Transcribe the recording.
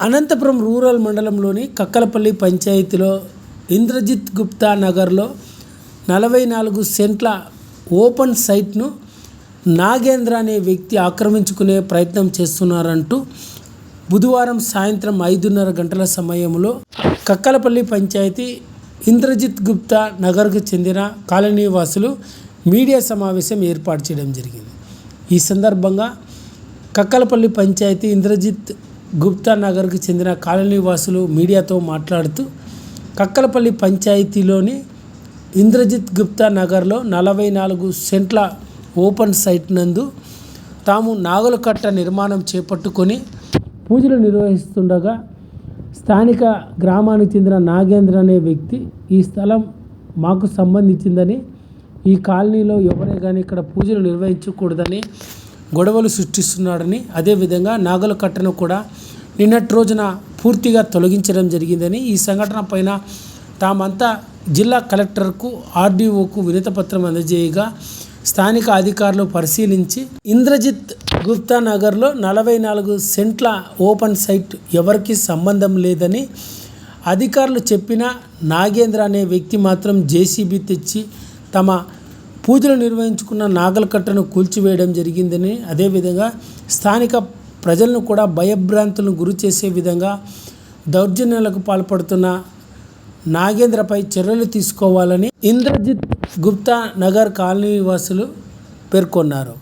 Anantapuram rural మండలంలోని కక్కలపల్లి పంచాయతీలో ఇంద్రజిత్ గుప్తా నగర్లో నలభై నాలుగు సెంట్ల ఓపెన్ సైట్ను నాగేంద్ర అనే వ్యక్తి ఆక్రమించుకునే ప్రయత్నం చేస్తున్నారంటూ బుధవారం సాయంత్రం ఐదున్నర గంటల సమయంలో కక్కలపల్లి పంచాయతీ ఇంద్రజిత్ గుప్తా నగర్కు చెందిన కాలనీ వాసులు మీడియా సమావేశం ఏర్పాటు చేయడం జరిగింది. ఈ సందర్భంగా కక్కలపల్లి పంచాయతీ ఇంద్రజిత్ గుప్తా నగర్కు చెందిన కాలనీ వాసులు మీడియాతో మాట్లాడుతూ కక్కలపల్లి పంచాయతీలోని ఇంద్రజిత్ గుప్తా నగర్లో నలభై నాలుగు సెంట్ల ఓపెన్ సైట్ నందు తాము నాగుల కట్ట నిర్మాణం చేపట్టుకొని పూజలు నిర్వహిస్తుండగా స్థానిక గ్రామానికి చెందిన నాగేంద్ర అనే వ్యక్తి ఈ స్థలం మాకు సంబంధించిందని ఈ కాలనీలో ఎవరే కానీ ఇక్కడ పూజలు నిర్వహించకూడదని గొడవలు సృష్టిస్తున్నాడని అదేవిధంగా నాగుల కట్టను కూడా నిన్నటి రోజున పూర్తిగా తొలగించడం జరిగిందని ఈ సంఘటన పైన తామంతా జిల్లా కలెక్టర్కు ఆర్డీఓకు వినతపత్రం అందజేయగా స్థానిక అధికారులు పరిశీలించి ఇంద్రజిత్ గుప్తా నగర్లో నలభై నాలుగు సెంట్ల ఓపెన్ సైట్ ఎవరికి సంబంధం లేదని అధికారులు చెప్పిన నాగేంద్ర అనే వ్యక్తి మాత్రం జేసీబీ తెచ్చి తమ పూజలు నిర్వహించుకున్న నాగలకట్టను కూల్చివేయడం జరిగిందని అదేవిధంగా స్థానిక ప్రజలను కూడా భయభ్రాంతులను గురి చేసే విధంగా దౌర్జన్యాలకు పాల్పడుతున్న నాగేంద్రపై చర్యలు తీసుకోవాలని ఇంద్రజిత్ గుప్తా నగర్ కాలనీ నివాసులు పేర్కొన్నారు.